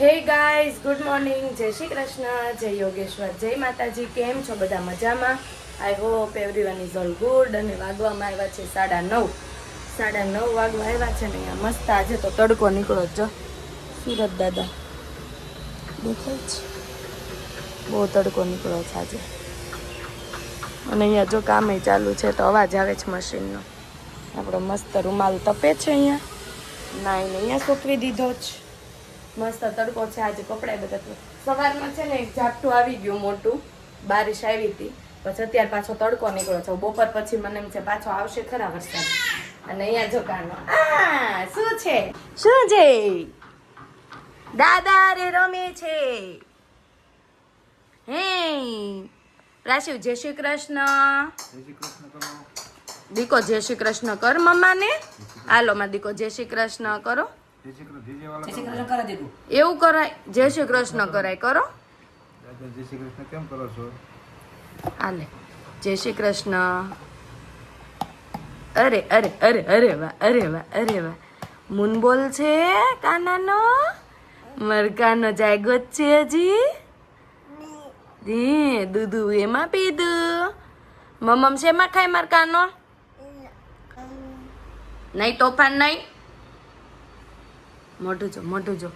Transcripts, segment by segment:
Hey guys good morning જય શ્રી કૃષ્ણ, જય યોગેશ્વર, જય માતાજી. કેમ છો બધા મજામાં? I hope everyone is all good અને વાગવામાં આવ્યા છે સાડા નવ. સાડા નવ વાગવા આવ્યા છે ને અહીંયા મસ્ત આજે તો તડકો નીકળો જો સુરત દાદા. દેખાય છે? બહુ તડકો નીકળો છે આજે. અને અહીંયા જો કામે ચાલુ છે તો અવાજ આવે છે મશીનનો. આપણો મસ્ત રૂમાલ તપે છે અહીંયા. નાઈને અહીંયા સૂકવી દીધો છે મસ્ત તડકો છે આજે કપડાં બધા તો. સવારમાં છે ને એક ઝાપટું આવી ગયું મોટું બારિશ આવી હતી. પછી અત્યારે પાછો તડકો નીકળ્યો છે. બપોર પછી મને એમ છે પાછો આવશે ખરા વરસાદ. અને અહીંયા જો કાનો આ શું છે? શું છે? દાદા રે રમે છે. હે. રાશિવ જય શ્રી કૃષ્ણ? દીકો જય શ્રી કૃષ્ણ કર મમ્માને. હાલો માં દીકો જય શ્રી કૃષ્ણ કરો. એવું કરાય. જય શ્રી કૃષ્ણ કરાય. કરો. જય શ્રી કૃષ્ણ કેમ કરો છો? આલે. જય શ્રી કૃષ્ણ. અરે અરે અરે અરે વાહ અરે વાહ અરે વાહ. મુનબોલ છે કાનાનો? મરકાનો જાગ્યો જ છે હજી? દી દૂધું એમાં પીધું. મમ્મ શેમાં ખાય મરકાનો નહીં તોફાન નહીં? મોઢું જો મોઢું જો.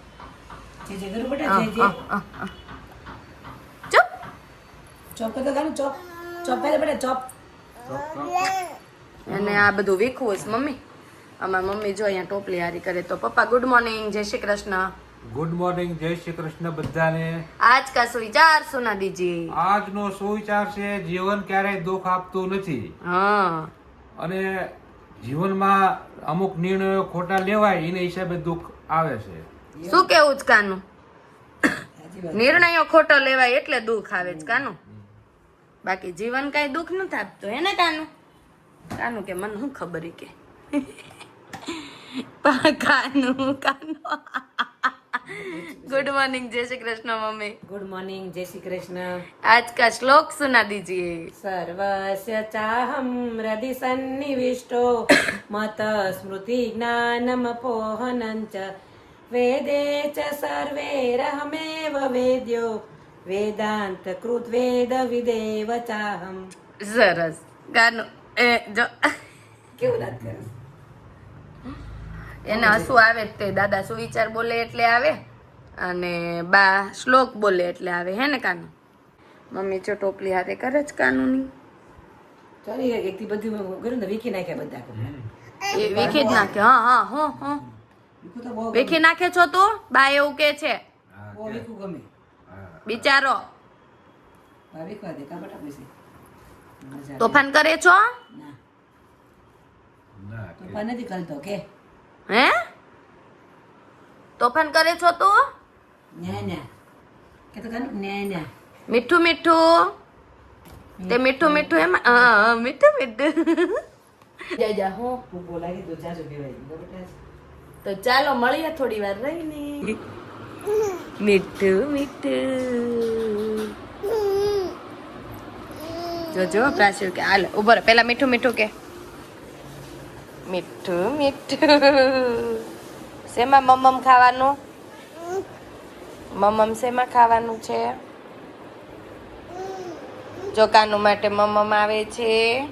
ચૂપ ચોપ તો ગાનું ચોપ. ચોપ પહેલા બેટા ચોપ. અને આ બધું વીખવું છે મમ્મી. અમારા મમ્મી જો અહીંયા ટોપલી હારી કરે તો પપ્પા ગુડ મોર્નિંગ જય શ્રી કૃષ્ણ. ગુડ મોર્નિંગ જય શ્રી કૃષ્ણ બધાને. આજ કા સુવિચાર સુના દીજીએ આજનો સુવિચાર છે જીવન ક્યારેય દુઃખ આપતું નથી. હા. અને જીવનમાં અમુક નિર્ણયો ખોટા લેવાય એના હિસાબે દુઃખ આવે છે. શું કેવું છે કાનું? નિર્ણયો ખોટો લેવાય એટલે દુઃખ આવે છે કાનું? બાકી જીવન કઈ દુઃખ નથી આપતું હે ને કાનું? કાનું કે મને શું ખબર કે? કાનું કાનું. ગુડ મોર્નિંગ જય Shri Krishna mummy good morning જય શ્રી કૃષ્ણ आज का श्लोक सुना दीजिए સર્વસ્ય ચાહમ હૃદિ સન્નિવિષ્ટો મત સ્મૃતિ જ્ઞાનમપોહનં ચ વેદે ચ સર્વૈરહમેવ વેદ્યો વેદાંત કૃત વેદ વિદેવ ચાહમ સરસ ગાનું એ જો કેવું દાંત કરે એને હસવું આવે જ તે દાદા સુવિચાર બોલે એટલે આવે અને બા શ્લોક બોલે એટલે આવે હે ને કાનું? મમ્મી જો ટોપલી હાથે કરે જ કાનુની. ચાલી એક થી બધું કર્યું ને વીખી નાખે બધા એ વીખી જ નાખે હા હા હો હો. વીખું નાખે છો તું? બા એવું કે છે. બિચારો. તોફાન કરે છો? ના. ના તો પણ નથી કરતો કે? હે? તોફાન કરે છો તું? ને ને કે તો કાનું ન્યા ન્યા. મીઠું મીઠું. તે મીઠું મીઠું એમાં હા મીઠું મીઠું. તો ચાલો મળીએ થોડી વાર રહીને. મીઠું મીઠું. જોજો પ્રાચીર કે હાલ ઊભો રહે. પેલા મીઠું મીઠું કે. મીઠું મીઠું. શેમાં મમ્મ ખાવાનું? મમ્મ શેમાં ખાવાનું છે? જોકાનું માટે મમ્મ આવે છે.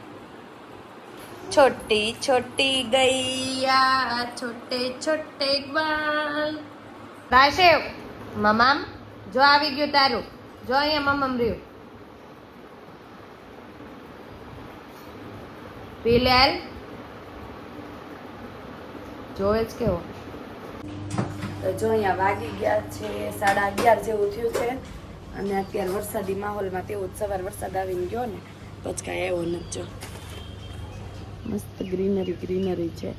છોટી છોટી ગૈયા, છોટે છોટે ગ્વાલ. રાશેવ મમમ, જો આવી ગયું તારું. જો અહીંયા મમમ રહ્યું. પીલેલ જોવે જ કેવો. તો જો અહીંયા વાગી ગયા છે સાડા અગિયાર જેવું થયું છે. અને અત્યારે વરસાદી માહોલમાં તેવો જ સવાર વરસાદ આવીને ગયો ને પછી કાંઈ એવો નથી જો. મસ્ત ગ્રીનરી ગ્રીનરી છે.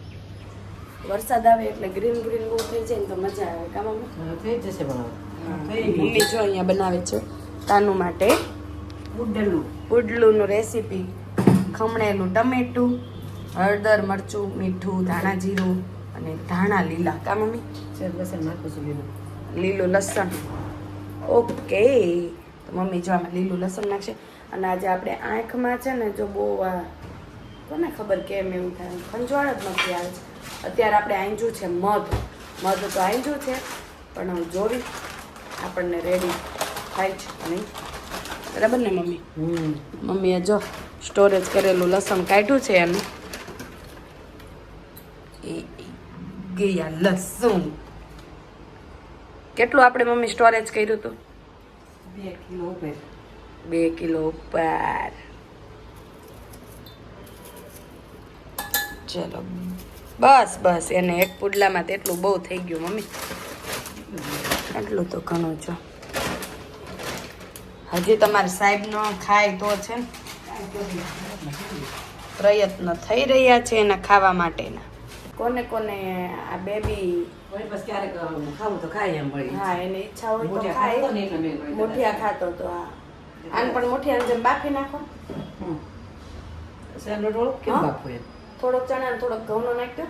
વરસાદ આવે એટલે ગ્રીન ગ્રીન બહુ થઈ જાય ને તો મજા આવે કામ થઈ જશે મમ્મી જો અહીંયા બનાવે છે તાનું માટે. ઉડલું ઉડલુંનું રેસીપી ખમણેલું ટમેટું હળદર મરચું મીઠું ધાણા જીરું. અને ધાણા લીલા. કા મમ્મી? લસણ નાખું છું લીલું. લીલું લસણ. ઓકે. તો મમ્મી જો આમાં લીલું લસણ નાખશે. અને આજે આપણે આંખમાં છે ને જો બહુ આ કોને ખબર કેમ એવું થાય? ખંજવાળ જ નથી આવે છે. અત્યારે આપણે આંજું છે મધ. મધ તો આંજું છે પણ હું જોવી. આપણને રેડી થાય છે નહીં? બરાબર ને મમ્મી? મમ્મીએ જો સ્ટોરેજ કરેલું લસણ કાઢ્યું છે એનું એ ગયા લસણ. કેટલું આપણે મમ્મી સ્ટોરેજ કર્યું હતું? બે કિલો ઉપર. બે કિલો ઉપર. ચલો. બસ બસ એને એક પુડલામાં તેટલું બહુ થઈ ગયું મમ્મી. આટલું તો ઘણું છે. હજી તમારે સાહેબ નો ખાય તો છે ને. પ્રયત્ન થઈ રહ્યા છે એના ખાવા માટેના. કોને કોને આ બેબી વળી બસ ક્યારેક ખાવું તો ખાય એમ વળી હા એની ઈચ્છા હોય તો ખાય. મોઠિયા ખાતો તો હા. આને પણ મોઠિયાને જેમ બાફી નાખો. શેનો રોટલો કેમ બાફો એમ? થોડોક ચણા ને થોડોક ઘઉંનો નાખ્યો.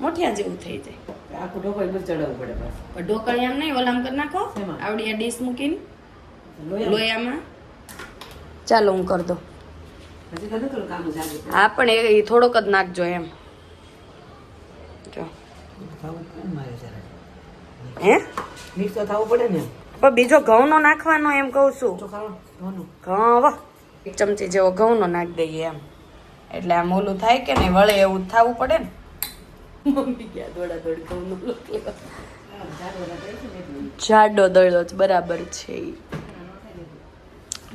મોઠિયા જેવું થઈ જાય. આખું ઢોકળી બધું ચડાવવું પડે બસ. પણ ઢોકળી આમ નહીં ઓલામ કરી નાખો. આવડી આ ડીશ મૂકીને. લોયામાં. ચાલો હું કરી દઉં. હા પણ એ થોડોક જ નાખજો એમ જો ખાવું પડે ને મારે જરા હે? મિક્સ તો થવું પડે ને. પણ બીજો ઘઉંનો નાખવાનો એમ કહું છું. તો ઘઉં વાહ એક ચમચી જેવો ઘઉંનો નાખી દઈએ એમ. એટલે આમ ઓલું થાય કે નહીં? વળે એવું થવું પડે ને. મમ્મી ગયા દોડા દોડ ઘઉંનો લોટ જાડો દળો જ બરાબર છે.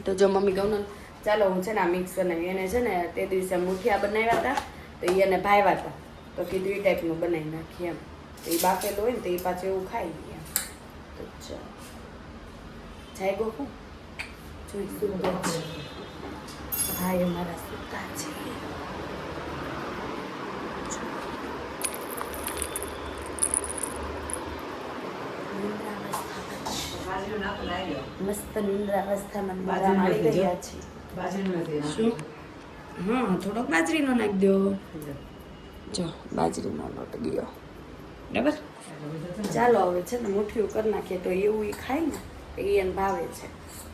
તો જો મમ્મી ઘઉંનો ચાલો હું છે ને આ મિક્સ બનાવી એને છે ને તે દિવસે મુઠિયા બનાવ્યા હતા તો એને ભાવ્યા હતા. તો કીધું એ ટાઈપનું બનાવી નાખીએ એમ. તો એ બાફેલું હોય ને તો એ પાછું એવું ખાઈ લઈએ તો ચાલો. જાય ગોકુ જોઈ સુતો છે. સુતા છે. મસ્ત નિંદ્રાવસ્થામાં બાજરીનું મારા ગયા છે બાજરીનું. હા થોડોક બાજરીનો નાખી દો. જો બાજરીનો લોટ ગયો. બરાબર? ચાલો હવે છે ને મુઠ્ઠીઓ કરી નાખીએ. તો એવું એ ખાય ને એને ભાવે છે.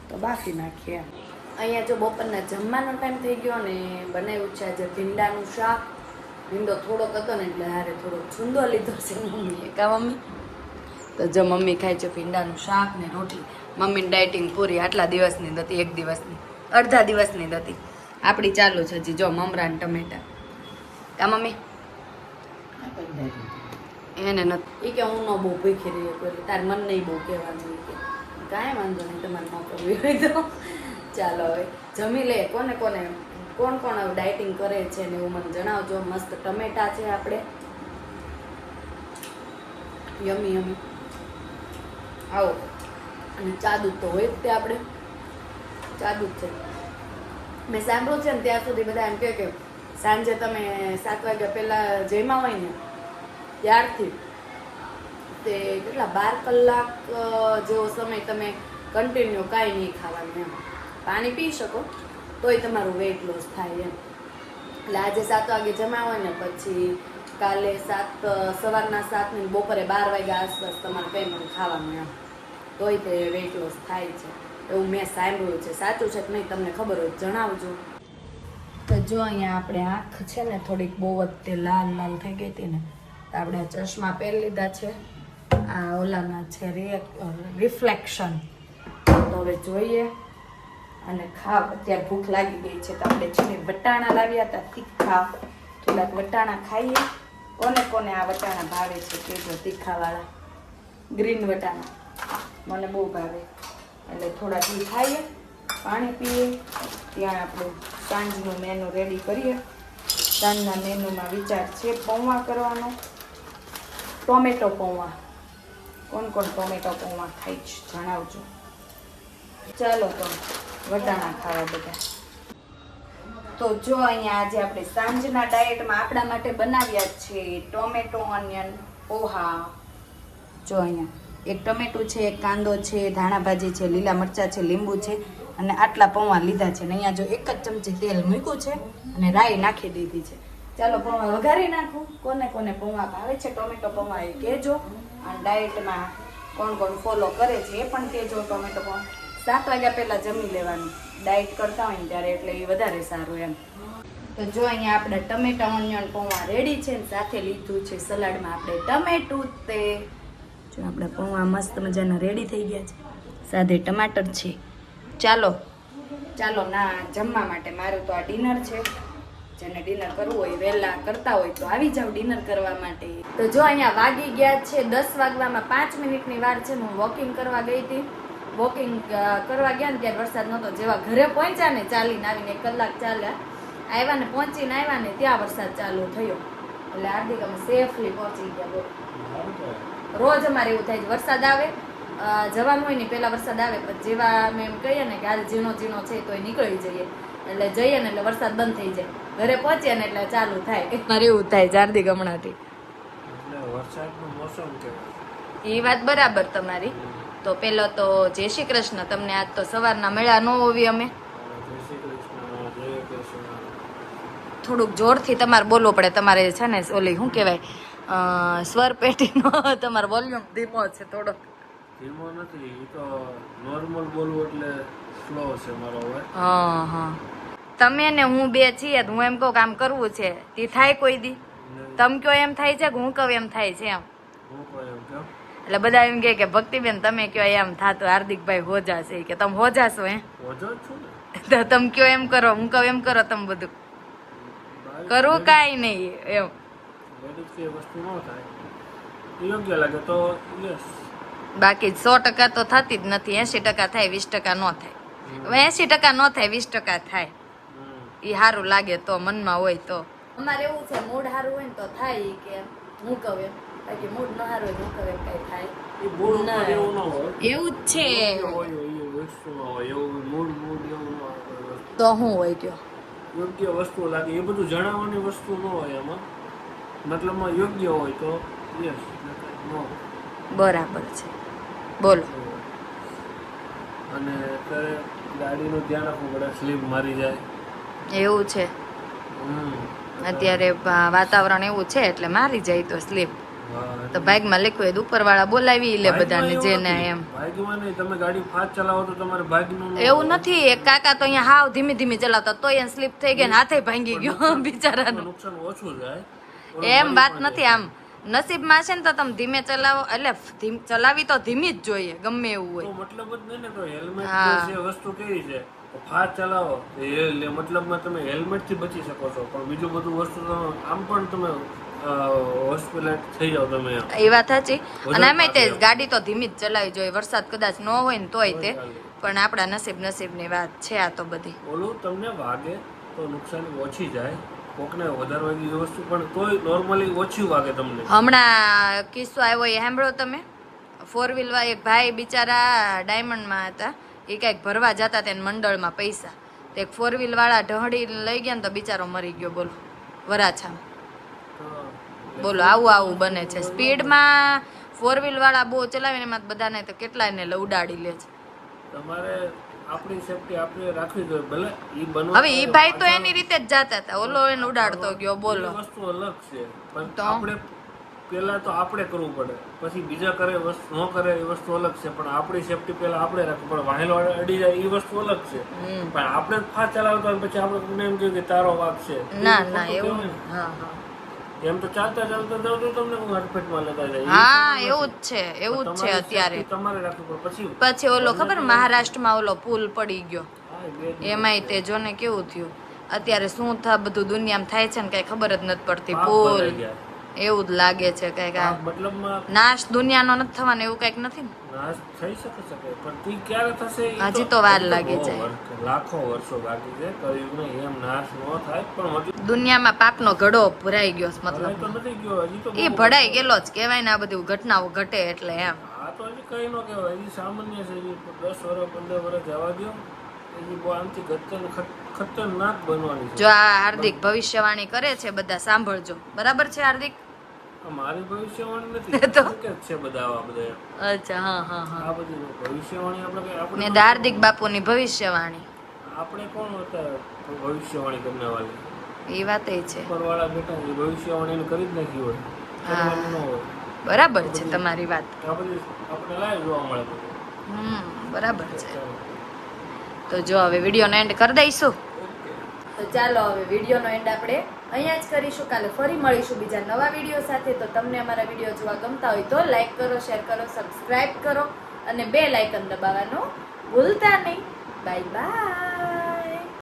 તો બાફી નાખીએ અહીંયા જો બપોરના જમવાનો ટાઈમ થઈ ગયો ને બનાવ્યું છે આજે ભીંડાનું શાક. ભીંડો થોડોક હતો ને એટલે હારે થોડોક છૂંદો લીધો છે મમ્મીએ. કા મમ્મી? તો જો મમ્મી ખાય છે ભીંડાનું શાક ને રોટલી મમ્મીની ડાયટિંગ પૂરી આટલા દિવસની હતી એક દિવસની. અડધા દિવસની હતી. આપણી ચાલુ છે હજી જો મમરા ને ટમેટા. કા મમ્મી? એને નથી એ કે હું ન બહુ ભૂખી રહી એટલે તાર મન નહીં બહુ કહેવાનું કે. કાંઈ વાંધો નહીં, તમારે ન કરવી હોય તો. ચાલો હવે, જમી લે, કોને કોને, કોણ કોણ ડાયટિંગ કરે છે ને એવું મને જણાવજો. મસ્ત ટમેટા છે આપણે. યમી યમી. આવો. અને ચા દૂધ તો હોય જ તે આપણે. ચા દૂધ છે. મેં સાંભળ્યું છે ને ત્યાં સુધી બધા એમ કહે કે સાંજે તમે સાત વાગ્યા પહેલાં જમ્યા હોય ને, ત્યારથી તે કેટલા બાર કલાક જેવો સમય તમે કન્ટિન્યુ કાંઈ નહીં ખાવાનું એમ. પાણી પી શકો, તોય તમારું વેઇટ લોસ થાય એમ. એટલે આજે સાત વાગે જમા હોય ને, પછી કાલે સાત સવારના સાત બપોરે બાર વાગ્યા આસપાસ તમારે કંઈ મને ખાવાનું એમ. તોય તે વેઇટ લોસ થાય છે. એવું મેં સાંભળ્યું છે. સાચું છે કે નહીં, તમને ખબર હોય જણાવજો. તો જો અહીંયા આપણે આંખ છે ને થોડીક બહુ જ તે લાલ લાલ થઈ ગઈ હતી ને, તો આપણે ચશ્મા પહેરી લીધા છે. આ ઓલાના છે રિફ્લેક્શન તો હવે જોઈએ. અને ખાવ, અત્યારે ભૂખ લાગી ગઈ છે, તો આપણે છે વટાણા લાવ્યા હતા, તીખા. થોડાક વટાણા ખાઈએ. કોને કોને આ વટાણા ભાવે છે કેજો તીખાવાળા. ગ્રીન વટાણા. મને બહુ ભાવે. એટલે થોડાક ખાઈએ. પાણી પીએ, ત્યાં આપણું સાંજનું મેનુ રેડી કરીએ. સાંજના મેનુમાં વિચાર છે પૌવા કરવાનો. ટોમેટો પૌવા. કોણ કોણ ટોમેટો પૌવા ખાઈ જણાવજો. ચાલો તો વટાણા ખાવા બધા. તો જો અહીંયા આજે આપણે સાંજના ડાયટમાં આપણા માટે બનાવ્યા છે ટોમેટો ઓનિયન પોહા. જો અહીંયા એક ટમેટું છે, એક કાંદો છે ધાણા ભાજી છે, લીલા મરચાં છે, લીંબુ છે. અને આટલા પૌવા લીધા છે અને અહીંયા જો એક જ ચમચી તેલ મૂક્યું છે અને રાઈ નાખી દીધી છે. ચાલો પૌવા વઘારી નાખું. કોને કોને પૌવા ભાવે છે ટોમેટો પૌવા એ કહેજો. અને ડાયટમાં કોણ કોણ ફોલો કરે છે એ પણ કહેજો ટોમેટો પૌવા. સાત વાગ્યા પહેલાં જમી લેવાનું. ડાયટ કરતા હોય ને ત્યારે એટલે એ વધારે સારું એમ. તો જો અહીંયા આપણે ટમેટા ઓનિયન પૌવા રેડી છે ને સાથે લીધું છે સલાડમાં આપણે ટમેટું તે. જો આપણે પૌવા મસ્ત મજાના રેડી થઈ ગયા છે. સાથે ટમાટર છે. ચાલો. ચાલો ના જમવા માટે મારું તો આ ડિનર છે. જેને ડિનર કરવું હોય વહેલા કરતા હોય તો આવી જાવ ડિનર કરવા માટે. તો જો અહીંયા વાગી ગયા છે દસ વાગવામાં પાંચ મિનિટની વાર છે હું વોકિંગ કરવા ગઈ હતી. વોકિંગ કરવા ગયા ને ત્યારે વરસાદ નહોતો જેવા ઘરે પહોંચ્યા ને ચાલીને આવીને એક કલાક ચાલ્યા. આવ્યા ને પહોંચીને આવ્યા ને ત્યાં વરસાદ ચાલુ થયો. એટલે હાર્દિક અમે સેફલી પહોંચી ગયા બોલો. રોજ અમારે એવું થાય છે વરસાદ આવે જવાનું હોય ને પહેલા વરસાદ આવે પછી જેવા અમે એમ કહીએ ને કે હાલ ઝીણો ઝીણો છે તો એ નીકળી જઈએ. એટલે જઈએ ને એટલે વરસાદ બંધ થઈ જાય. ઘરે પહોંચીએ ને એટલે ચાલુ થાય. મારે એવું થાય મોસમ કહેવાય. એ વાત બરાબર તમારી. તો પેલો તો જય શ્રી કૃષ્ણ તમને આજ તો સવારના મેળા ન હોવી અમે. જય શ્રી કૃષ્ણ જય કૃષ્ણ. થોડુંક જોરથી તમારે બોલવું પડે. તમારે છે ને ઓલી શું કહેવાય? સ્વર પેટીનો તમારો વોલ્યુમ ધીમો છે થોડો ધીમો નથી એ તો નોર્મલ બોલવું એટલે સ્લો છે મારો અવાજ હા હા. તમે ને હું બે છીએ તો હું એમ કહું કામ કરવું છે. તે થાય કોઈ દી. તમ કયો એમ થાય છે કે હું કહું એમ થાય છે એમ? હું કહું એમ કેમ એટલે બધા એમ કે ભક્તિબેન તમે કયો એમ થાતું હાર્દિકભાઈ હોજા છે. કે તમે હોજાશો હે ઓછો જ છું ને. તો તમે કયો એમ કરો હું કહું એમ કરો તમે બધું. કરવું કાંઈ નહીં એમ. વસ્તુ ન થાય. યોગ્ય લાગે તો યસ બાકી સો ટકા તો થતી જ નથી એસી ટકા થાય વીસ ટકા ન થાય. હવે એસી ટકા ન થાય વીસ ટકા થાય. એ સારું લાગે તો મનમાં હોય તો. અમારે એવું છે મૂડ સારું હોય ને તો થાય કે હું કહું બાકી મૂડ ન સારું હોય તો હું કહું કઈ થાય. એવું ન હોય. એવું જ છે. તો હું હોય કયો યોગ્ય વસ્તુ લાગે. એ બધું જણાવવાની વસ્તુ ન હોય એમાં મતલબમાં યોગ્ય હોય તો યસ ન બરાબર છે. બોલો. અને અત્યારે ગાડીનું ધ્યાન રાખવું પડે સ્લીપ મારી જાય. એવું છે. અત્યારે વાતાવરણ એવું છે એટલે મારી જાય તો સ્લીપ. તો બાઇકમાં લખ્યું હોય ઉપરવાળા બોલાવી લે બધાને જે જેને એમ. તમે ગાડી ફાસ્ટ ચલાવો તો તમારે ભાગ્યનું એવું નથી એક કાકા તો અહીંયા હાવ ધીમી ધીમી ચલાવતા તો એને સ્લીપ થઈ ગઈ ને હાથે ભાંગી ગયો બિચારાનું. નુકસાન ઓછું જાય. એમ વાત નથી આમ. નસીબમાં છે ને તો તમે ધીમે ચલાવો એટલે ધીમ- ચલાવી તો ધીમી જ જોઈએ ગમે એવું હોય. મતલબ જ નહીં ને તો હેલ્મેટ. જે વસ્તુ કેવી છે? ફાસ્ટ ચલાવો મતલબમાં તમે હેલ્મેટથી બચી શકો છો પણ બીજું બધું વસ્તુ તમે આમ પણ તમે હોસ્પિટલાઇઝ થઈ જાવ તમે એ વાત સાચી. અને અમે તે ગાડી તો ધીમી જ ચલાવી જોઈએ વરસાદ કદાચ ન હોય ને તોય તે પણ આપણા નસીબ નસીબની વાત છે આ તો બધી. ઓલું તમને વાગે તો નુકસાન ઓછી જાય કોકને વધારે વાગી વસ્તુ પણ તોય નોર્મલી ઓછી વાગે તમને. હમણાં કિસ્સો આવ્યો એ સાંભળો તમે? ફોર વ્હીલવા એક ભાઈ બિચારા ડાયમંડમાં હતા એ કંઈક ભરવા જતા તેને મંડળમાં પૈસા. તો એક ફોર વ્હીલવાળા ઢહડી લઈ ગયા ને તો બિચારો મરી ગયો બોલો વરાછામ. બોલો આવું આવું બને છે. સ્પીડમાં ફોર વ્હીલવાળા બહુ ચલાવીને એમાં બધાને તો કેટલાયને ઉડાડી લે છે. તમારે આપણી સેફટી આપણે રાખવી જોઈએ. ભલે ઈ બનવું હવે ઈ ભાઈ તો એની રીતે જ જાતા હતા. ઓલો એને ઉડાડતો ગયો બોલો. વસ્તુ અલગ છે. પણ? આપણે પેલા તો આપણે કરવું પડે. પછી બીજા કરે વસ્તુ ન કરે એ વસ્તુ અલગ છે. પણ આપણી સેફટી પેલા આપણે રાખવું પડે. વાહેલો અડી જાય એ વસ્તુ અલગ છે. પણ આપણે ફાસ્ટ ચલાવતા હોય પછી આપણે એમ કહ્યું કે તારો વાક છે. ના ના એવું હા હા. એમ તો ચાલતા ચાલતા જાવ તો તમને કોઈ હડફેટમાં લેતા જાય હા એવું જ છે. એવું જ છે અત્યારે. તમારે રાખવું પડે. પછી પછી ઓલો ખબર મહારાષ્ટ્રમાં ઓલો પુલ પડી ગયો. એમાંય તે જોને કેવું થયું? અત્યારે શું થા બધું દુનિયામાં થાય છે ને કઈ ખબર જ નથી પડતી. પુલ. એવું જ લાગે છે કંઈક મતલબમાં નાશ દુનિયાનો નથી થવાનો એવું કંઈક નથી નાશ થઈ શકે શકે પણ તી ક્યારે થશે હજી તો વાર લાગે લાગી. વર્ષ- લાખો વર્ષો બાકી છે કળિયુગને એમ નાશ ન થાય પણ દુનિયામાં પાપનો ઘડો ભરાઈ ગયો મતલબ. તો નથી ગયો હજી તો એ ભડાઈ ભરાઈ ગયેલો જ કહેવાય ને આ બધી ઘટનાઓ ઘટે એટલે એમ. આ તો હજી કઈ ન કહેવાય હજી સામાન્ય છે દસ વર્ષ પંદર વર્ષ જવા દો છે. જો આ હાર્દિક ભવિષ્યવાણી કરે છે બધા સાંભળજો. બરાબર છે હાર્દિક? મારી ભવિષ્યવાણી નથી. છે બધા આ બધા. અચ્છા હા હા હા. આ બધી ભવિષ્યવાણી આપણે આપણે ને હાર્દિક બાપુની ભવિષ્યવાણી. આપણે કોણ હતા ભવિષ્યવાણી કરનાવાળી એ વાત એ છે. પરવાળા બેટા ભવિષ્યવાણી કરી જ નાખી હોય કરવાનું ન હોય. બરાબર છે તમારી વાત. આપણે લાઈવ જોવા મળે. હમ બરાબર છે. તો જો હવે વિડીયોને એન્ડ કરી દઈશું. તો ચાલો હવે વિડીયોનો એન્ડ આપણે અહીંયા જ કરીશું. કાલે ફરી મળીશું બીજા નવા વીડિયો સાથે. તો તમને અમારા વીડિયો જોવા ગમતા હોય તો લાઇક કરો શેર કરો સબસ્ક્રાઈબ કરો અને બે લાઇકન દબાવવાનું ભૂલતા નહીં. Bye bye